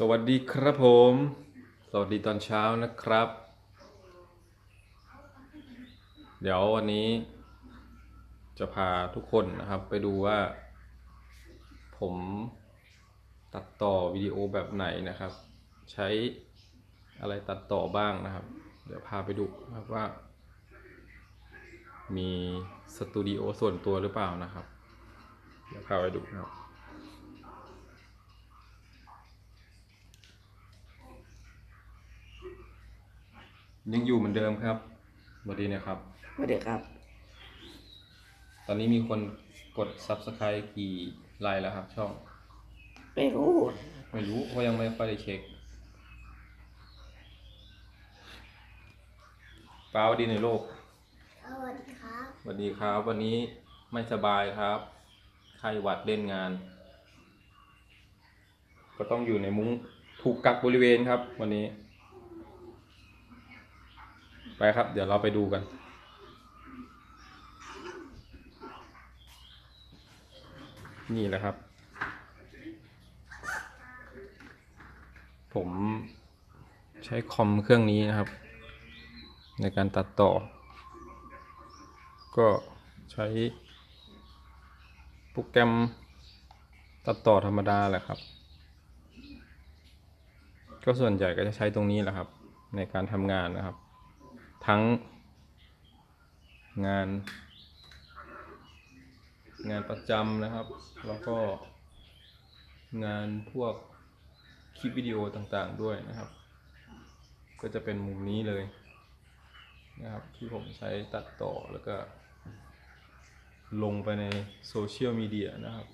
สวัสดีครับผม สวัสดีตอนเช้านะครับ เดี๋ยววันนี้ จะพาทุกคนนะครับไปดูว่า ผมตัดต่อวิดีโอแบบไหนนะครับ ใช้อะไรตัดต่อบ้างนะครับ เดี๋ยวพาไปดูนะครับว่า มีสตูดิโอส่วนตัวหรือเปล่านะครับ เดี๋ยวพาไปดูนะครับ ยังอยู่เหมือนเดิมครับสวัสดีนะครับ สวัสดีครับ ตอนนี้มีคนกด subscribe กี่ไลน์แล้วครับ ช่อง ไม่รู้ ไม่รู้เพราะยังไม่ค่อยได้เช็คป้าวดีในโลกสวัสดีครับสวัสดีครับ วันนี้ไม่สบายครับไข้หวัดเล่นงาน ก็ต้องอยู่ในมุ้งถูกกักบริเวณครับ วันนี้ ไปครับ เดี๋ยวเราไปดูกัน นี่แหละครับ ผมใช้คอมเครื่องนี้นะครับ ในการตัดต่อ ก็ใช้โปรแกรมตัดต่อธรรมดาแหละครับ ก็ส่วนใหญ่ก็จะใช้ตรงนี้แหละครับ ในการทำงานนะครับ ทั้งงาน งานประจำนะครับ แล้วก็งานพวกคลิปวิดีโอต่างๆด้วยนะครับ ก็จะเป็นมุมนี้เลยนะครับ ที่ผมใช้ตัดต่อแล้วก็ลงไปในโซเชียลมีเดียนะครับ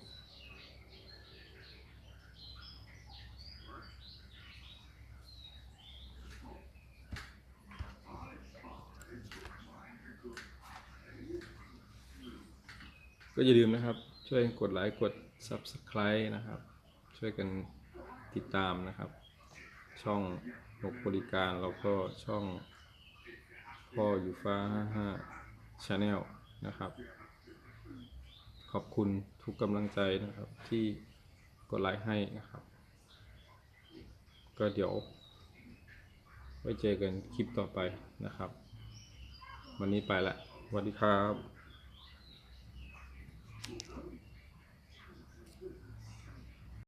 ก็อย่าลืมนะครับ ช่วยกดไลค์กด Subscribe นะครับ ช่วยกันติดตามนะครับ ช่องนกบริการแล้วก็ช่องพ่ออยู่ฟ้า55 Channel นะครับ ขอบคุณทุกกำลังใจนะครับที่กดไลค์ให้นะครับ ก็เดี๋ยวไว้เจอกันคลิปต่อไปนะครับ วันนี้ไปละสวัสดีครับ Thank you.